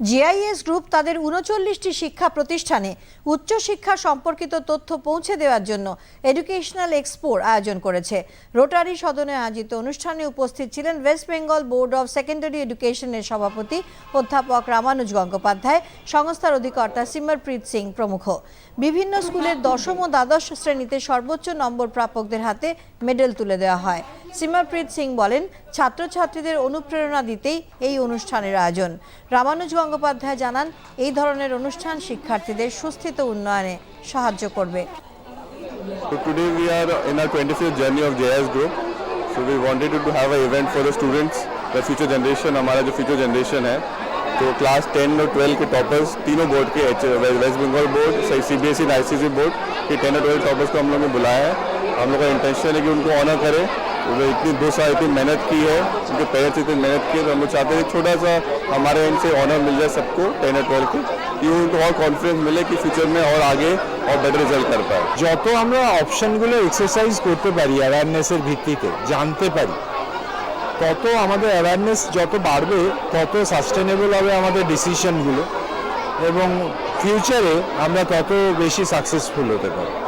GIS group তাদের উনচল্লিশটি শিক্ষা প্রতিষ্ঠানে উচ্চশিক্ষা সম্পর্কিত তথ্য পৌঁছে দেওয়ার জন্য এডুকেশনাল এক্সপোর আয়োজন করেছে। রোটারি সদনে আয়োজিত অনুষ্ঠানে উপস্থিত ছিলেন West Bengal board of secondary এডুকেশনের সভাপতি অধ্যাপক রামানুজ গঙ্গোপাধ্যায়, সংস্থার অধিকর্তা সিমরপ্রীত সিং প্রমুখ। বিভিন্ন স্কুলের দশম ও দ্বাদশ শ্রেণীতে সর্বোচ্চ নম্বর প্রাপকদের হাতে মেডেল তুলে দেওয়া হয়। সিমরপ্রীত সিং বলেন, ছাত্রছাত্রীদের অনুপ্রেরণা দিতেই এই অনুষ্ঠানের আয়োজন। রামানুজ গঙ্গোপাধ্যায় জানান এই ধরনের অনুষ্ঠান শিক্ষার্থীদের সুস্থিত উন্নয়নে সাহায্য করবে So today we are in our 25th journey of JS Group. So we wanted to have an event for the students, the future generation, हमारा जो future generation है तो क्लास 10 और 12 के टॉपर्स तीनों बोर्ड के West Bengal board C B S E I board के 10 और 12 टॉपर्स को हम लोग ने बुलाया है हम लोग का इंटेंशन है कि उनको ऑनर करें वो इतनी दो साल इतनी मेहनत की है उनके पेरेंट्स इतनी मेहनत की है तो हम लोग चाहते हैं कि छोटा सा हमारे एंड से ऑनर मिल जाए सबको टेन और ट्वेल्व को कि उनको और कॉन्फिडेंस मिले कि फ्यूचर में और आगे और बेटर रिजल्ट कर पाए যত আমরা অপশনগুলো এক্সারসাইজ করতে পারি অ্যাওয়ারনেসের ভিত্তিতে জানতে পারি তত আমাদের অ্যাওয়ারনেস যত বাড়বে তত সাস্টেনেবল হবে আমাদের ডিসিশনগুলো এবং ফিউচারে আমরা তত বেশি সাকসেসফুল হতে পারি